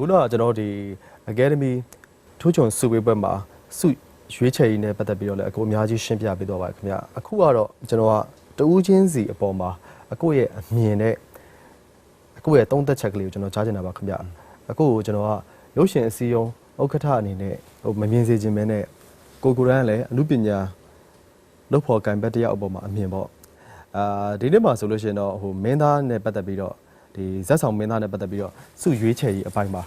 ခုနကကျွန်တော်ဒီ Academy ထိုးချုံစုဝေးပွဲမှာစုရွေးချယ်ရေးနဲ့ပတ်သက်ပြီးတော့လည်းအကိုအများကြီးရှင်းပြပေးတော့ပါတယ်ခင်ဗျအခုကတော့ကျွန်တော်ကတဦးချင်းစီအပေါ်မှာအကိုရဲ့အမြင်နဲ့အကိုရဲ့သုံးသက်ချက်ကလေးကိုကျွန်တော်ကြားချင်တာပါခင်ဗျအကိုကိုကျွန်တော်ကရုပ်ရှင်အစည်းအရုံးဥက္ကဋ္ဌအနေနဲ့ဟိုမမြင်စေခြင်းပဲနဲ့ကိုကိုရန်ကလည်းအမှုပညာလုပ်ဖို့ကံဘက်တစ်ယောက်အပေါ်မှာအမြင်ပေါ့အာဒီနေ့မှာဆိုလို့ရှိရင်တော့ဟိုမင်းသားနဲ့ပတ်သက်ပြီးတော့ ဒီဇက်ဆောင်မင်းသားနဲ့ပတ်သက်ပြီးတော့စုရွေးချယ်ရေးအပိုင်းပါ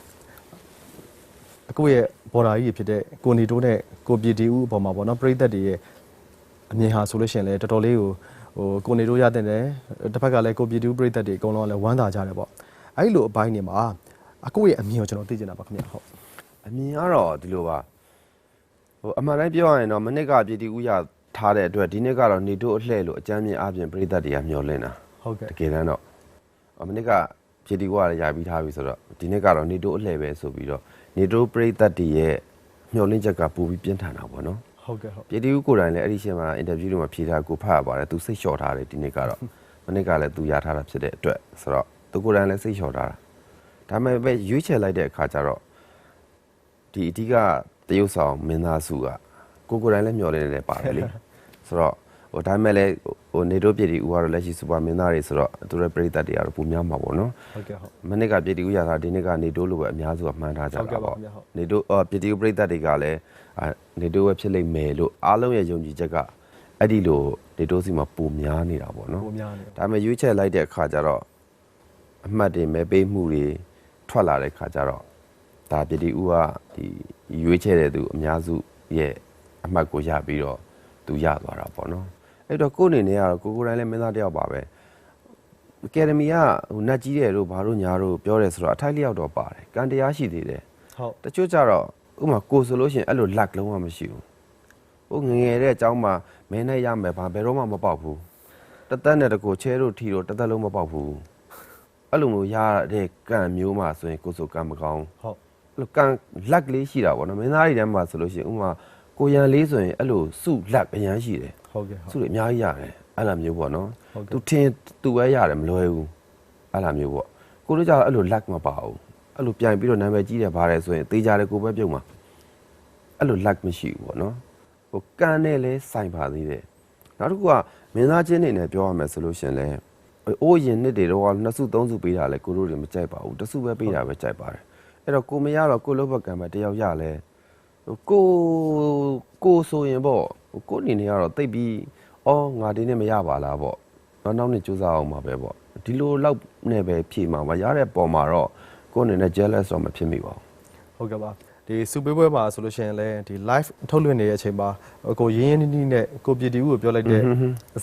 အကိုရဲ့ဘော်ဒါကြီးဖြစ်တဲ့ကိုနီတိုးနဲ့ကိုပြည်တီဦးအပေါ်မှာပေါ့နော်ပရိသတ်တွေရဲ့အမြင်ဟာဆိုလို့ရှိရင်လည်းတော်တော်လေးကိုဟိုကိုနီတိုးရတဲ့တယ်တစ်ဖက်ကလည်းကိုပြည်တီဦးပရိသတ်တွေအကုန်လုံးလည်းဝမ်းသာကြတယ်ပေါ့အဲ့လိုအပိုင်းတွေမှာအကိုရဲ့အမြင်ကိုကျွန်တော်သိချင်တာပါခင်ဗျဟုတ်အမြင်ကတော့ဒီလိုပါဟိုအမှန်တိုင်းပြောရရင်တော့မနစ်ကပြည်တီဥရထားတဲ့အတွက်ဒီနှစ်ကတော့နေတို့အလှဲ့လို့အကြမ်းမြင်အပြင်ပြည်သက်တွေကမျောလင့်တာဟုတ်ကဲ့တကယ်တမ်းတော့အ မနစ်ကပြည်တီဥကလည်းယာပြီးထားပြီဆိုတော့ဒီနှစ်ကတော့နေတို့အလှဲ့ပဲဆိုပြီးတော့နေတို့ပြည်သက်တွေရဲ့မျောလင့်ချက်ကပူပြီးပြင်းထန်တာပေါ့နော်ဟုတ်ကဲ့ဟုတ်ပြည်တီဥကိုယ်တိုင်လည်းအဲ့ဒီရှင်းမှာအင်တာဗျူးတွေမှာဖြေထားကိုဖတ်ရပါတယ်သူစိတ်လျှော့ထားတယ်ဒီနှစ်ကတော့မနစ်ကလည်းသူရထားတာဖြစ်တဲ့အတွက်ဆိုတော့သူကိုယ်တိုင်လည်းစိတ်လျှော့ထားတာဒါပေမဲ့ပဲရွေးချယ်လိုက်တဲ့အခါကျတော့ဒီအဓိကတရုတ်ဆောင်မင်းသားစုကကိုကိုယ်တိုင်လည်းမျောလင်းနေတယ်ပါတယ်လေဆိုတော့ ဟိုဒါပေမဲ့လည်းဟိုနေတို့ပြည်တီဦးကတော့လက်ရှိစူပါမင်းသားတွေဆိုတော့သူတို့ပြည်သက်တွေကတော့ပုံများမှာပေါ့နော်ဟုတ်ကဲ့ဟုတ်မနစ်ကပြည်တီဦးရတာဒီနေ့ကနေတို့လိုပဲအများစုကမှန်းထားကြဟုတ်ကဲ့တာပါပေါ့ခင်ဗျဟုတ်နေတို့အော်ပြည်တီဦးပြည်သက်တွေကလည်းအာနေတို့ပဲဖြစ်လိမ့်မယ်လို့အားလုံးရဲ့ယုံကြည်ချက်ကအဲ့ဒီလိုနေတို့စီမှာပုံများနေတာပေါ့နော်ကိုများနေဒါပေမဲ့ရွေးချယ်လိုက်တဲ့အခါကျတော့အမှတ်တွေမဲပေးမှုတွေထွက်လာတဲ့အခါကျတော့ဒါပြည်တီဦးကဒီရွေးချယ်တဲ့သူအများစုရဲ့အမှတ်ကိုရပြီးတော့သူရသွားတာပေါ့နော် အဲ့တော့ကိုယ့်အနေနဲ့ကတော့ကိုကိုယ်တိုင်လည်းမင်းသားတစ်ယောက်ပါပဲအကယ်ဒမီကဟိုနတ်ကြီးတယ်တို့ဘာတို့ညာတို့ပြောတယ်ဆိုတော့အထိုက်လျောက်တော့ပါတယ်ကံတရားရှိသေးတယ် ဟုတ် တချို့ကြတော့ဥပမာကိုဆိုလို့ရှိရင်အဲ့လိုလက်လုံးဝမရှိဘူးဟိုငယ်ငယ်တဲ့အเจ้าမှာမင်းနဲ့ရမယ်ဘာဘယ်တော့မှမပေါက်ဘူးတသက်နဲ့တကူချဲတို့ထီတို့တသက်လုံးမပေါက်ဘူးအဲ့လိုမျိုးရတဲ့ကံမျိုးမှဆိုရင်ကိုဆိုကံမကောင်း ဟုတ် အဲ့လိုကံလက်ကလေးရှိတာပေါ့နော်မင်းသားတွေထဲမှာဆိုလို့ရှိရင်ဥပမာကိုရန်လေးဆိုရင်အဲ့လိုစုလက်အရန်ရှိတယ် ဟုတ်ကဲ့စုဟုတ်တွေအများကြီးရတယ်အဲ့လိုမျိုးပေါ့နော်ဟုတ်ကဲ့သူထင်သူပဲရတယ်မလွယ်ဘူးအဲ့လိုမျိုးပေါ့ကိုတို့ကြတော့အဲ့လိုလက်မပါဘူးအဲ့လိုပြန်ပြီးတော့နာမည်ကြီးတယ်ဗါတယ်ဆိုရင်တေးကြတယ်ကိုပဲပြုတ်မှာအဲ့လိုလက်မရှိဘူးပေါ့နော်ဟိုကန်နဲ့လဲစိုင်ပါသေးတယ်နောက်တစ်ခုကမင်းသားချင်းနေနဲ့ပြောရမယ်ဆိုလို့ရှရင်လဲအိုးရင်နှစ်တွေတော့နှစ်စုသုံးစုပေးတာလဲကိုတို့တွေမကြိုက်ပါဘူးတစ်စုပဲပေးတာပဲကြိုက်ပါတယ်အဲ့တော့ကိုမရတော့ကိုလုတ်ဘက်ကံပဲတယောက်ရလဲဟိုကိုကိုဆိုရင်ပေါ့ ဟိုကိုအနေနဲ့ကတော့တိတ်ပြီးအော်ငါဒီနေ့မရပါလားပေါ့နောက်နောက်နေ့စူးစမ်းအောင်ပါပဲပေါ့ဒီလိုလောက်နဲ့ပဲဖြေမှာပါရတဲ့ပုံမှာတော့ကိုအနေနဲ့ jealous တော့မဖြစ်မိပါဘူးဟုတ်ကဲ့ပါဒီစူပေးပွဲမှာဆိုလို့ရှိရင်လည်းဒီ live ထုတ်လွှင့်နေတဲ့အချိန်မှာကိုရင်းရင်းနှီးနှီးနဲ့ကိုပြည်တီဦးကိုပြောလိုက်တဲ့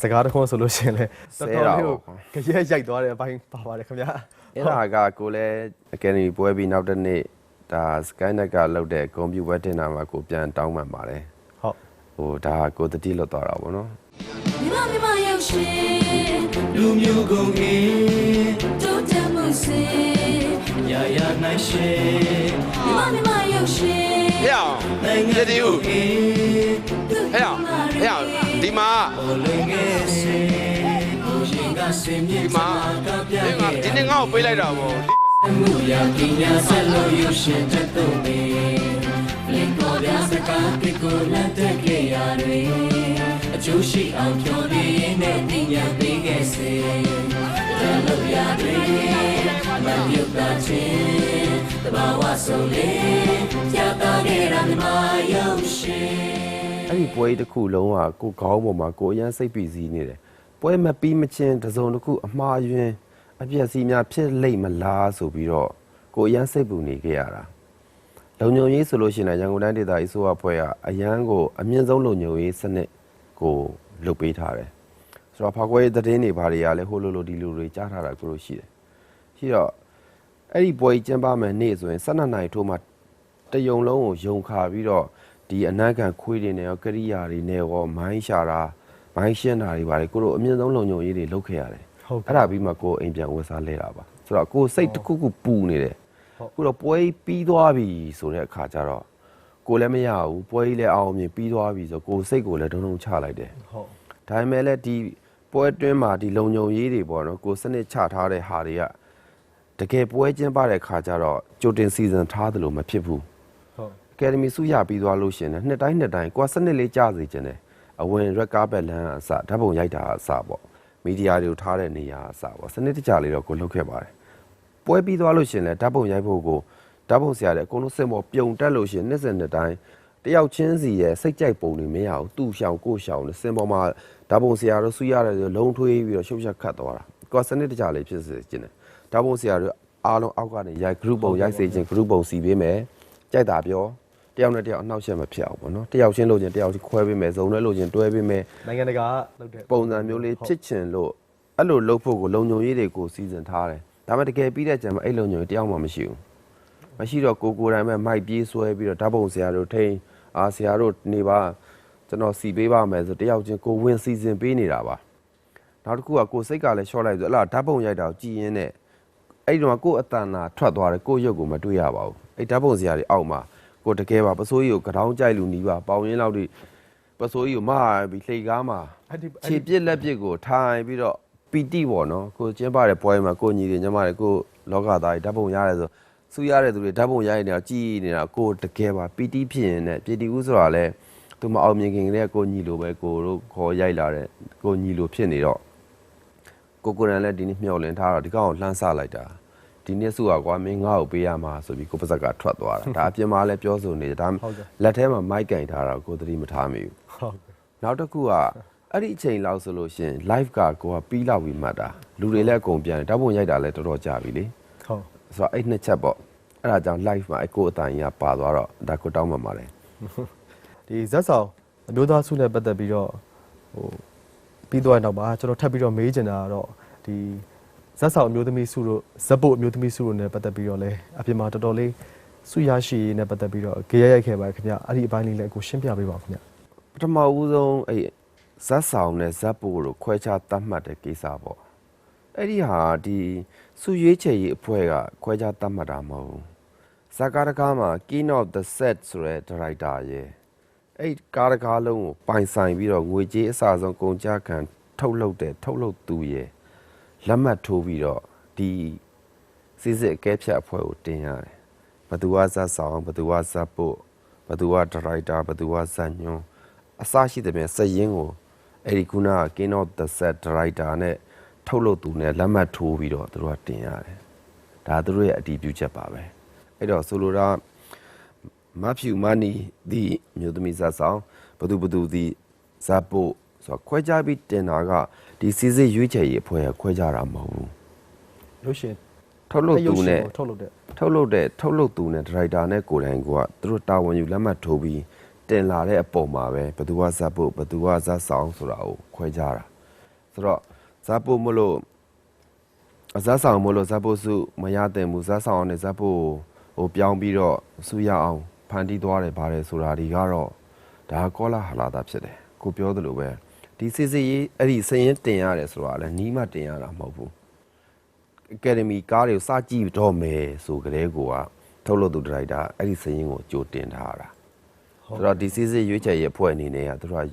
စကားတစ်ခုဆိုလို့ရှိရင်လည်းတော်တော်လေးကိုကြရက်ရိုက်သွားတဲ့အပိုင်းပါပါတယ်ခင်ဗျာအဲ့ဒါကကိုလည်း Academy ပွဲပြီးနောက်တစ်နေ့ဒါ Skynet ကလုပ်တဲ့ကွန်ပျူတာတင်တာမှာကိုပြန်တောင်းပန်ပါတယ် ဟုတ်ဟိုဒါကကိုတတိလွတ်သွားတာပေါ့နော်မြမမြမရောက်ရှင်လူမျိုးကုန်အေးတိုးတက်မှုစေရာရာနိုင်ရှေမြမမြမရောက်ရှင်ဟဲ့အောင်နိုင်ငံရတီဦးအေးဟဲ့အောင်ဟဲ့အောင်ဒီမှာပေါ်လငယ်စေဘုရင်ကစင်မြင့်ဒီမှာကပြဒီငါဒီနေ့ငါ့ကိုပေးလိုက်တာပေါ့မှုရာကင်းညာဆက်လို့ယူရှင်တဲ့တုံးနေလင်ကို ပြစကားတိကိုလက်တဲ့ကြရတွေအကျိုးရှိအောင်ပြောရင်းနဲ့တင်ညာပေးခဲ့စေတဲ့လို့ရတယ်မမြုပ်တာချင်းတဘာဝဆုံးလေးကြာတာခဲ့ရမြမရောက်ရှင်အဲ့ဒီပွဲတစ်ခုလုံးကကိုခေါင်းပေါ်မှာကိုအရန်စိတ်ပီစီးနေတယ်ပွဲမပြီးမချင်းတစ်စုံတစ်ခုအမှားယွင်းအပြက်စီးများဖြစ်လိမ့်မလားဆိုပြီးတော့ကိုအရန်စိတ်ပူနေခဲ့ရတာ လုံညုံရေးဆိုလို့ရှိရင်လည်းရန်ကုန်တိုင်းဒေသကြီးဆိုရပွဲကအရန်ကိုအမြင့်ဆုံးလုံညုံရေးစနစ်ကိုလုပ်ပေးထားတယ်ဆိုတော့ဖောက်ခွဲရေးသတင်းတွေဘာတွေကလည်းဟိုလိုလိုဒီလိုတွေကြားထားတာကိုလိုရှိတယ်ရှိတော့အဲ့ဒီပွဲကြီးကျင်းပမယ်နေ့ဆိုရင်12နိုင်ထိုးမှတယုံလုံးကိုယုံခါပြီးတော့ဒီအနက်ခံခွေးတွေနဲ့ရောကရိယာတွေနဲ့ရောမိုင်းရှာတာမိုင်းရှင်းတာတွေပါတယ်ကိုတို့အမြင့်ဆုံးလုံခြုံရေးတွေလုပ်ခဲ့ရတယ်ဟုတ်အဲ့ဒါပြီးမှကိုအိမ်ပြန်ဝတ်စားလဲတာပါဆိုတော့ကိုစိတ်တစ်ခုခုပူနေတယ် ဟုတ်ခုတော့ပွဲပြီးသွားပြီဆိုတဲ့အခါကျတော့ကိုလည်းမရဘူးပွဲကြီးလည်းအောင်မြင်ပြီးသွားပြီဆိုကိုစိတ်ကိုလည်းဒုံဒုံချလိုက်တယ်ဟုတ်ဒါပေမဲ့လည်းဒီပွဲအတွင်းမှာဒီလုံညုံရေးတွေပေါ့နော်ကိုစနစ်ချထားတဲ့ဟာတွေကတတကယ်ပွဲကျင်းပတဲ့ခါကျတော့ကြိုတင်စီစဉ်ထားတယ်လို့မဖြစ်ဘူးဟုတ်အကယ်ဒမီစုရပြီးသွားလို့ရှရင်လည်းနှစ်တိုင်းနှစ်တိုင်းကွာစနစ်လေးကြားစေခြင်းတယ်အဝင်ရက်ကားဘက်လန်းအစဓာတ်ပုံရိုက်တာအစပေါ့မီဒီယာတွေကိုထားတဲ့နေရာအစပေါ့စနစ်တကျလေးတော့ကိုလုပ်ခဲ့ပါတယ် ပွဲပြီးသွားလို့ရှရင်လည်းဓာတ်ပုံရိုက်ဖို့ကိုဓာတ်ပုံဆရာတွေအကုန်လုံးစင်ပေါ်ပြုံတက်လို့ရှရင်နှစ်စင်နှစ်တိုင်းတယောက်ချင်းစီရဲ့စိတ်ကြိုက်ပုံတွေမရဘူးသူ့ရှောင်ကိုယ့်ရှောင်နဲ့စင်ပေါ်မှာဓာတ်ပုံဆရာတို့စုရတယ်ဆိုလုံးထွေးပြီးတော့ရှုပ်ချက်ခတ်သွားတာကွာစနစ်တကျလေးဖြစ်စေခြင်းတယ်ဓာတ်ပုံဆရာတို့အားလုံးအောက်ကနေရိုက် group ပုံရိုက်စေခြင်း group ပုံစီပေးမယ်ကြိုက်တာပြောတယောက်နဲ့တယောက်အနှောက်အယှက်မဖြစ်အောင်ပေါ့နော်တယောက်ချင်းလို့ချင်းတယောက်ချင်းခွဲပေးမယ်ဇုံနဲ့လို့ချင်းတွဲပေးမယ်နိုင်ငံတကာကလုပ်တဲ့ပုံစံမျိုးလေးဖြစ်ချင်လို့အဲ့လိုလုပ်ဖို့ကိုလုံညုံရေးတွေကိုစီစဉ်ထားတယ် ဒါပေမဲ့တကယ်ပြီးတဲ့ကြံမှာအဲ့လုံညုံရေးတယောက်မှမရှိဘူးမရှိတော့ကိုကိုယ်တိုင်ပဲမိုက်ပြေးဆွဲပြီးတော့ဓာတ်ပုံဆရာတို့ထိန်အာဆရာတို့နေပါကျွန်တော်စီပေးပါမယ်ဆိုတယောက်ချင်းကိုဝင်စီစဉ်ပေးနေတာပါနောက်တစ်ခုကကိုယ်စိတ်ကလည်းရှော့လိုက်ဆိုအဲ့လားဓာတ်ပုံရိုက်တာကိုကြည်ရင်းနဲ့အဲ့ဒီတော့ကိုယ်အတန်နာထွက်သွားတယ်ကိုယ့်ရုပ်ကိုမတွေ့ရပါဘူးအဲ့ဓာတ်ပုံဆရာတွေအောက်မှာကိုယ်တကယ်ပါပစိုးကြီးကိုကြောင်ကြိုက်လူနီးပါပေါင်ရင်းလောက်ထိပစိုးကြီးကိုမဟာပြီးလှိတ်ကားမှာအဲ့ဒီခြေပြစ်လက်ပြစ်ကိုထိုင်ပြီးတော့ ပီတိပေါ့နော်ကိုကျင်းပတဲ့ပွဲမှာကိုညီတွေညီမတွေကိုလောကသားတွေဓာတ်ပုံရတယ်ဆိုစူရတဲ့သူတွေဓာတ်ပုံရရင်တော့ကြည်နေတာကိုတကယ်ပါပီတိဖြစ်ရင်လည်းပီတိဥဆိုတာလည်းသူမအောင်မြင်ခင်ကလေးကကိုညီလိုပဲကိုတို့ခေါ်ရိုက်လာတဲ့ကိုညီလိုဖြစ်နေတော့ကိုကိုရန်လည်းဒီနေ့မျှော်လင့်ထားတော့ဒီကောင်ကိုလှမ်းဆလိုက်တာဒီနေ့စုကကွာမင်းငါ့ကိုပေးရမှာဆိုပြီးကိုပါဇက်ကထွက်သွားတာဒါအပြင်မှာလည်းပြောဆိုနေတယ်ဒါလက်ထဲမှာမိုက်ကင်ထားတာကိုသတိမထားမိဘူးဟုတ်ကဲ့နောက်တစ်ခုက အဲ့ဒီအချိန်လောက်ဆိုလို့ရှရင် live ကကိုကပြီးလောက်ပြီးမှတ်တာလူတွေလည်းအကုန်ပြန်တယ်ဓာတ်ပုံရိုက်တာလည်းတော်တော်ကြာပြီလေဟုတ်ဆိုတော့အဲ့နှစ်ချက်ပေါ့အဲ့ဒါကြောင့် live မှာအကိုအတိုင်ကြီးကပါသွားတော့ဒါကိုတောင်းမှမှာလေဒီဇက်ဆောင်အမျိုးသားစုနဲ့ပတ်သက်ပြီးတော့ဟိုပြီးသွားတဲ့နောက်မှာကျွန်တော်ထပ်ပြီးတော့မေးချင်တာကတော့ဒီဇက်ဆောင်အမျိုးသမီးစုတို့ဇက်ဖို့အမျိုးသမီးစုတို့နဲ့ပတ်သက်ပြီးတော့လဲအပြင်မှာတော်တော်လေးစုရရှိရေးနဲ့ပတ်သက်ပြီးတော့ကြေးရိုက်ခဲ့ပါတယ်ခင်ဗျအဲ့ဒီအပိုင်းလေးလည်းကိုရှင်းပြပေးပါဦးခင်ဗျပထမဦးဆုံးအဲ့ ဇက်ဆောင်နဲ့ဇက်ပို့တို့ခွဲခြားတတ်မှတ်တဲ့ကိစ္စပေါ့အဲ့ဒီဟာဒီစုရွေးချယ်ရေးအဖွဲ့ကခွဲခြားတတ်မှတ်တာမဟုတ်ဘူးဇာကားတကားမှာ King of the Set ဆိုတဲ့ဒါရိုက်တာရဲ့အဲ့ကားတကားလုံးကိုပိုင်ဆိုင်ပြီးတော့ငွေကြေးအစဆုံးကုန်ကြခံထုတ်လုပ်တဲ့ထုတ်လုပ်သူရဲ့လက်မှတ်ထိုးပြီးတော့ဒီစစ်စစ်အကဲဖြတ်အဖွဲ့ကိုတင်ရတယ်ဘသူကဇက်ဆောင်ဘသူကဇက်ပို့ဘသူကဒါရိုက်တာဘသူကဇက်ညွန်းအစရှိတဲ့ပြင်စက်ရင်ကို အဲ့ဒီခုနက King of the Set Director နဲ့ထုတ်လုပ်သူနဲ့လက်မှတ်ထိုးပြီးတော့သူတို့ကတင်ရတယ်။ဒါသူတို့ရဲ့အတည်ပြုချက်ပါပဲ။အဲ့တော့ဆိုလိုတာမဖြူမနီဒီမြို့သမီးဇာဆောင်ဘသူဘသူဒီဇာပို့ဆိုတော့ခွဲခြားပြီးတင်တာကဒီစီစစ်ရွေးချယ်ရေးအဖွဲ့ကခွဲခြားတာမဟုတ်ဘူးရုပ်ရှင်။ထုတ်လုပ်သူနဲ့ထုတ်လုပ်တဲ့ထုတ်လုပ်တဲ့ထုတ်လုပ်သူနဲ့ဒါရိုက်တာနဲ့ကိုယ်တိုင်ကသူတို့တာဝန်ယူလက်မှတ်ထိုးပြီး တင်လာတဲ့အပေါ်မှာပဲဘသူကဇက်ဖို့ဘသူကဇက်ဆောင်ဆိုတာကိုခွဲခြားတာဆိုတော့ဇက်ဖို့မလို့အဇက်ဆောင်မလို့ဇက်ဖို့စုမရတဲ့မူဇက်ဆောင်နဲ့ဇက်ဖို့ဟိုပြောင်းပြီးတော့စုရအောင်ဖန်တီးသွားတယ်ဗါတယ်ဆိုတာဒီကတော့ဒါကောလာဟလာတာဖြစ်တယ်ကိုပြောသလိုပဲဒီစစ်စစ်ရေးအဲ့ဒီစရင်တင်ရတယ်ဆိုတာလည်းနီးမှတင်ရတာမဟုတ်ဘူးအကယ်ဒမီကားတွေကိုစကြည့်တော့မယ်ဆိုကြတဲ့ကိုကထုတ်လို့သူဒရိုက်တာအဲ့ဒီစရင်ကိုကြိုတင်ထားတာ ဆိုတော့ဒီစီစစ်ရွေးချယ်ရဲ့အဖွဲ့အနေနဲ့ကသူတို့က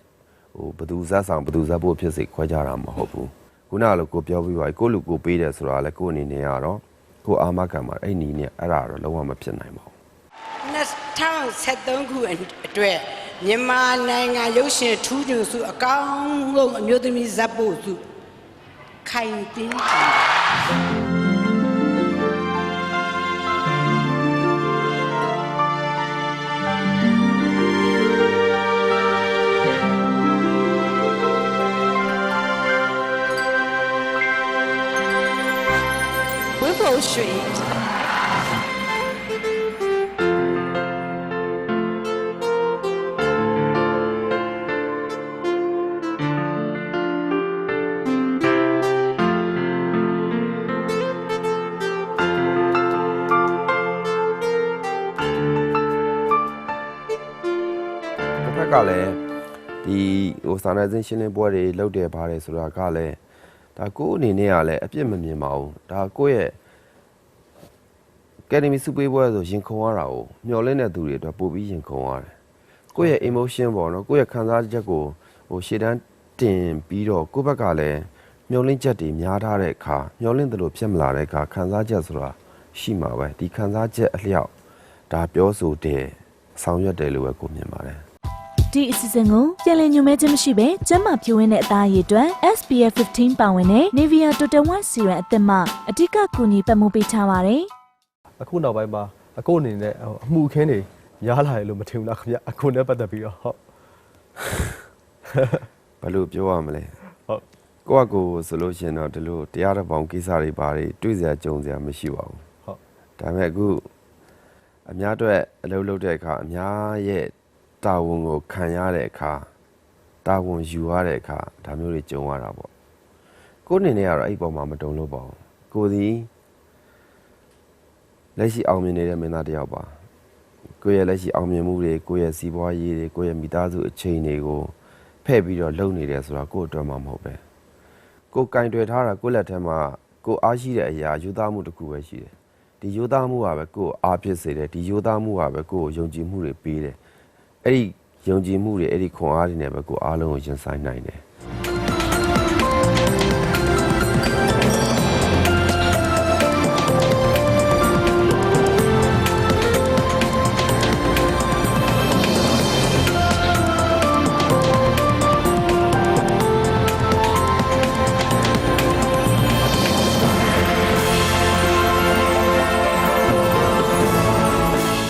ဟိုဘသူဇက်ဆောင်ဘသူဇက်ဖို့ဖြစ်စေခွဲကြတာမဟုတ်ဘူးခုနကလိုကိုပြောပြီးပါကိုလူကိုပေးတယ်ဆိုတာလည်းကိုအနေနဲ့ကတော့ကိုအာမခံမှာအဲ့နီးနဲ့အဲ့ဒါတော့လုံးဝမဖြစ်နိုင်ပါဘူး2013ခုအတွက်မြန်မာနိုင်ငံရုပ်ရှင်ထူးချွန်စုအကောင်းဆုံးအမျိုးသမီးဇက်ဖို့စုခိုင်တင်းတင် လည်းဒီဟိုစာနယ်ဇင်းရှင်းလင်းပွဲတွေလုပ်တယ်ပါတယ်ဆိုတာကလည်းဒါကိုယ့်အနေနဲ့ကလည်းအပြစ်မမြင်ပါဘူးဒါကိုယ့်ရဲ့ကယ်ဒမီစုပေးပွဲဆိုရင်ခုန်ရတာကိုမျောလင်းတဲ့သူတွေအတွက်ပို့ပြီးရင်ခုန်ရတယ်ကိုယ့်ရဲ့ emotion ပေါ့နော်ကိုယ့်ရဲ့ခံစားချက်ကိုဟိုရှေ့တန်းတင်ပြီးတော့ကိုယ့်ဘက်ကလည်းမျောလင့်ချက်တွေများထားတဲ့အခါမျောလင့်တယ်လို့ဖြစ်မလာတဲ့အခါခံစားချက်ဆိုတာရှိမှာပဲဒီခံစားချက်အလျောက်ဒါပြောဆိုတဲ့ဆောင်ရွက်တယ်လို့ပဲကိုမြင်ပါတယ် ဒီအစီအစဉ်ကိုပြန်လည်ညွှန်မဲခြင်းမရှိဘဲကျန်းမာဖြိုးဝင်းတဲ့အသားအရည်အတွက် SPF 15ပါဝင်တဲ့ Nivea Total One Serum အသစ်မှအဓိကကူညီပံ့ပိုးပေးထားပါတယ်။အခုနောက်ပိုင်းမှာအကိုအနေနဲ့ဟိုအမှုအခင်းတွေများလာတယ်လို့မထင်ဘူးလားခင်ဗျအကိုနဲ့ပတ်သက်ပြီးတော့ဟုတ်ဘယ်လိုပြောရမလဲဟုတ်ကိုယ့်အကိုယ်ဆိုလို့ရှိရင်တော့ဒီလိုတရားတော်ပေါင်းကိစ္စတွေဘာတွေတွေ့စရာကြုံစရာမရှိပါဘူးဟုတ်ဒါပေမဲ့အခုအများအတွက်အလုပ်လုပ်တဲ့အခါအများရဲ့ တာဝန်ကိုခံရတဲ့အခါတာဝန်ယူရတဲ့အခါဒါမျိုးတွေကြုံရတာပေါ့ကိုယ်အနေနဲ့ကတော့အဲ့ဒီပုံမှာမတုံလို့ပါဘူးကိုယ်ဒီလက်ရှိအောင်မြင်နေတဲ့မင်းသားတစ်ယောက်ပါကိုယ့်ရဲ့လက်ရှိအောင်မြင်မှုတွေကိုယ့်ရဲ့စီးပွားရေးတွေကိုယ့်ရဲ့မိသားစုအချိန်တွေကိုဖဲ့ပြီးတော့လုပ်နေတယ်ဆိုတာကိုယ့်အတွက်မှမဟုတ်ပဲကိုယ်ကင်တွယ်ထားတာကိုယ့်လက်ထဲမှာကိုယ်အားရှိတဲ့အရာယူသားမှုတစ်ခုပဲရှိတယ်ဒီယိုသားမှုကပဲကိုယ်ကိုအားဖြစ်စေတယ်ဒီယိုသားမှုကပဲကိုယ်ကိုယုံကြည်မှုတွေပေးတယ် အဲ့ဒီယုံကြည်မှုတွေအဲ့ဒီခွန်အားတွေနဲ့ပဲကိုယ်အားလုံးကိုရင်ဆိုင်နိုင်တယ်